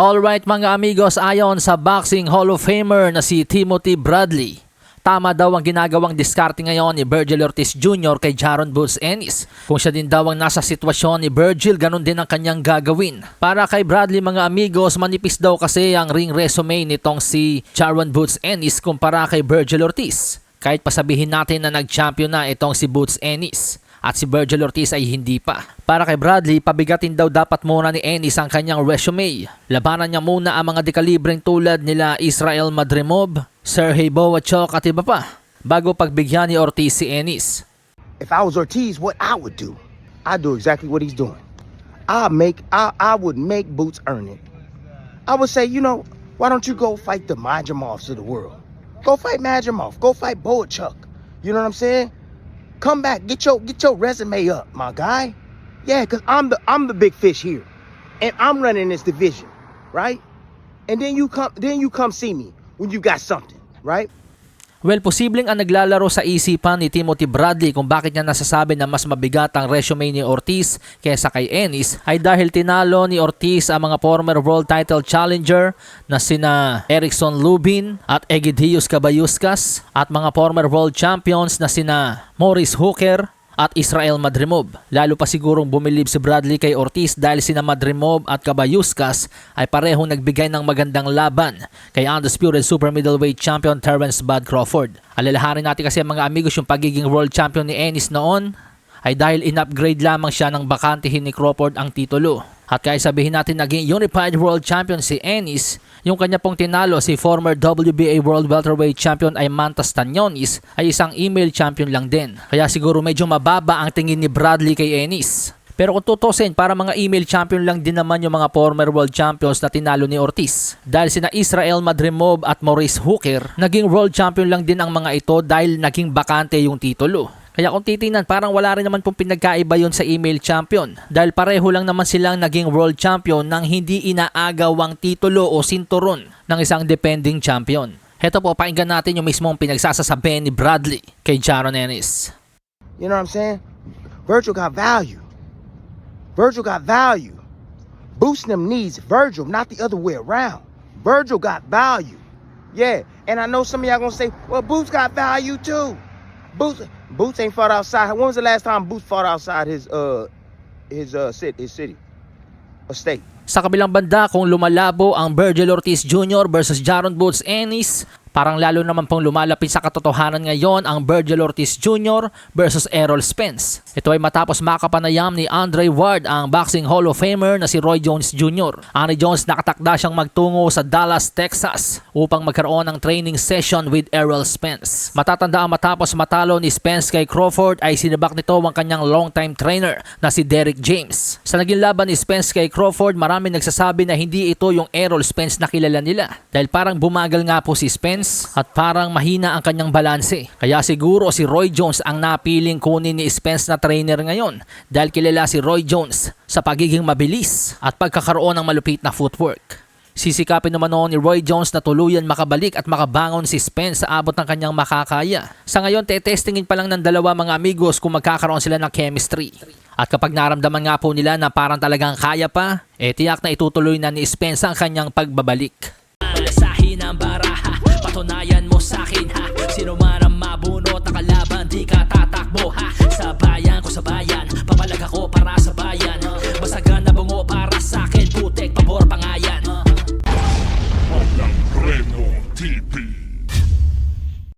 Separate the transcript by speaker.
Speaker 1: Alright mga amigos, ayon sa Boxing Hall of Famer na si Timothy Bradley, tama daw ang ginagawang diskarte ngayon ni Virgil Ortiz Jr. kay Jaron Boots Ennis. Kung siya din daw ang nasa sitwasyon ni Virgil, ganun din ang kanyang gagawin. Para kay Bradley mga amigos, manipis daw kasi ang ring resume nitong si Jaron Boots Ennis kumpara kay Virgil Ortiz. Kahit pasabihin natin na nag-champion na itong si Boots Ennis at si Virgil Ortiz ay hindi pa. Para kay Bradley, pabigatin daw dapat muna ni Ennis ang kanyang resume. Labanan niya muna ang mga dekalibreng tulad nila Israel Madrimov, Sergey Boachok at iba pa bago pagbigyan ni Ortiz si Ennis.
Speaker 2: If I was Ortiz, what I would do, I'd do exactly what he's doing. I make I I would make Boots earn it. I would say, you know, why don't you go fight the Majimovs of the world? Go fight Majimov. Go fight Boachuk. You know what I'm saying? Come back, get your get your resume up, my guy. Yeah, cause I'm the I'm the big fish here, and I'm running this division, right? And then you come then you come see me when you got something, right?
Speaker 1: Well, posibleng ang naglalaro sa isipan ni Timothy Bradley kung bakit niya nasasabi na mas mabigat ang resume ni Ortiz kesa kay Ennis ay dahil tinalo ni Ortiz ang mga former world title challenger na sina Erickson Lubin at Egidius Cabayuskas at mga former world champions na sina Maurice Hooker at Israel Madrimov. Lalo pa sigurong bumilib si Bradley kay Ortiz dahil sina Madrimov at Cabayuskas ay parehong nagbigay ng magandang laban kay undisputed super middleweight champion Terence Bud Crawford. Alalahanin natin kasi mga amigos yung pagiging world champion ni Ennis noon ay dahil in-upgrade lamang siya ng bakantihin ni Crawford ang titulo. At kaya sabihin natin naging unified world champion si Ennis, yung kanya pong tinalo si former WBA World Welterweight Champion ay Mantas Tanyonis ay isang email champion lang din. Kaya siguro medyo mababa ang tingin ni Bradley kay Ennis. Pero kung tutusin, para mga email champion lang din naman yung mga former world champions na tinalo ni Ortiz. Dahil sina Israel Madrimov at Maurice Hooker, naging world champion lang din ang mga ito dahil naging bakante yung titulo. Kaya kung titingnan, parang wala rin naman pong pinagkaiba yon sa email champion. Dahil pareho lang naman silang naging world champion nang hindi inaagawang titulo o sinturon ng isang defending champion. Heto po, pakinggan natin yung mismong pinagsasasabi ni Bradley kay Jaron Ennis.
Speaker 2: You know what I'm saying? Virgil got value. Virgil got value. Boosting them needs Virgil, not the other way around. Virgil got value. Yeah, and I know some of y'all gonna say, well, Boots got value too. Boots, Boots ain't fought outside. When was the last time Boots fought outside his uh his uh city, his city, or state?
Speaker 1: Sa kabilang banda, kung lumalabo ang Virgil Ortiz Jr. versus Jaron Boots Ennis, parang lalo naman pong lumalapit sa katotohanan ngayon ang Virgil Ortiz Jr. versus Errol Spence. Ito ay matapos makapanayam ni Andre Ward ang Boxing Hall of Famer na si Roy Jones Jr. Ani Jones nakatakda siyang magtungo sa Dallas, Texas upang magkaroon ng training session with Errol Spence. Matatanda ang matapos matalo ni Spence kay Crawford ay sinibak nito ang kanyang longtime trainer na si Derek James. Sa naging laban ni Spence kay Crawford, marami nagsasabi na hindi ito yung Errol Spence na kilala nila. Dahil parang bumagal nga po si Spence at parang mahina ang kanyang balanse. Kaya siguro si Roy Jones ang napiling kunin ni Spence na trainer ngayon dahil kilala si Roy Jones sa pagiging mabilis at pagkakaroon ng malupit na footwork. Sisikapin naman noon ni Roy Jones na tuluyan makabalik at makabangon si Spence sa abot ng kanyang makakaya. Sa ngayon, tetestingin pa lang ng dalawa mga amigos kung magkakaroon sila ng chemistry. At kapag naramdaman nga po nila na parang talagang kaya pa, eh tiyak na itutuloy na ni Spence ang kanyang pagbabalik. Malasahin ang baraha, patunayan mo sa akin ha? Sino man